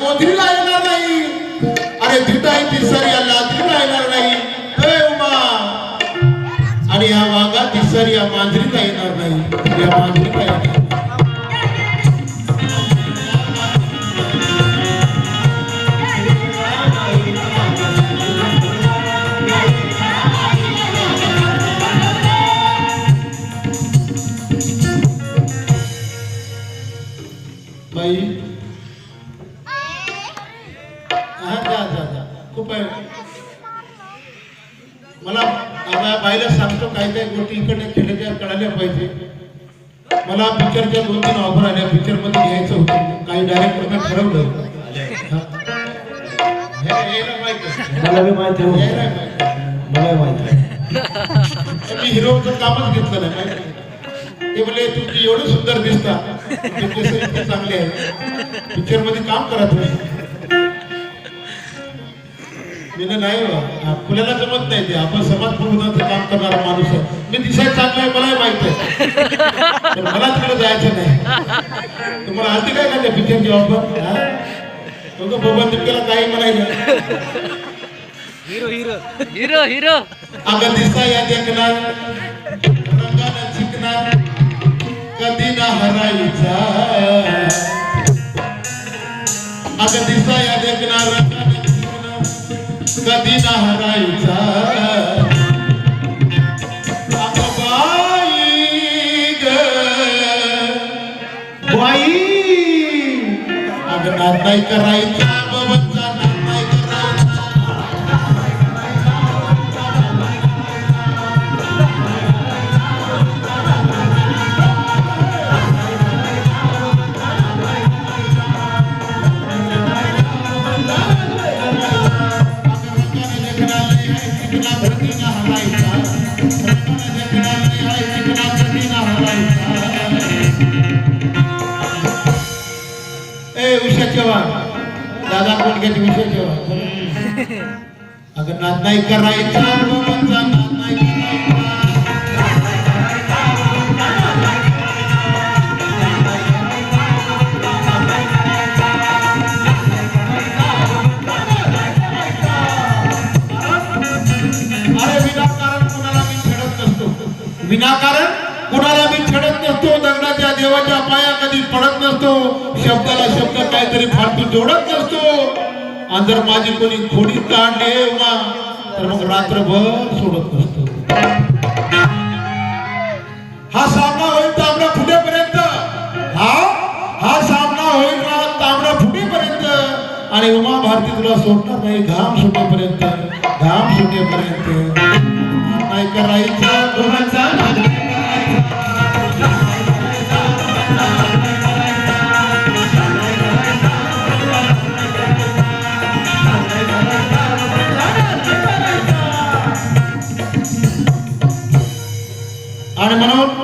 गोधरीला येणार नाही. अरे धिटाई तिसरी लादरीला येणार नाही. उमा. आणि या वाघा तिसरी या मांजरीला येणार नाही. या मांजरीला येणार नाही. खूप आहे. मला बाईला सांगतो काही काही गोष्टी इकडे खेळायच्या कळाल्या पाहिजे. मला पिक्चरच्या दोन तीन ऑफर आल्या पिक्चरमध्ये घ्यायचं होतं. काही डायरेक्टरने ठरवलं. मला बी माहिती. मला माहिती मी हिरोचं कामच घेतलं नाही. ते बोले तुम्ही एवढं सुंदर दिसता तुमचे चांगले आहे. पिक्चरमध्ये काम करा तुम्ही मी नाही आपल्याला जमत नाही ते. आपण समाज प्रबोधनाचं काम करणारा माणूस आहे. मी दिसायला चांगला आहे मलाही माहीत आहे. पण मला तिकडे जायचं नाही. तुम्हाला आलती काय का त्या पिक्चरची ऑफर तुमचं बाबा तिकडे काही म्हणायचं हिरो हिरो. हिरो अगं दिसा या देखणार रंगानं कधी ना हरायचा अगं दिसा या देखणार रंगानं कधी ना हरायचा बाई. अगं नाही करायचा ए उषा चव्हाण दादा कोणक्याची उषा चव्हाण. अगं नाद नाही करायचा बाबांचा नाद नाही करायचा अरे विनाकारण कुणाला मी छेडत नसतो. देवाच्या पाया कधी पडत नसतो शब्दाला शब्द काहीतरी फालतू जोडत नसतो. आणि जर माझी कोणी खोडी काढले तर मग रात्रभर सोडत नसतो. हा सामना होईल तांबडा फुटेपर्यंत. हा? हा सामना होईल तांबडा फुटेपर्यंत. आणि उमा भारती तुला सोडणार नाही घाम सुटेपर्यंत. घाम सुटेपर्यंत. नाही करायचं आणि म्हणून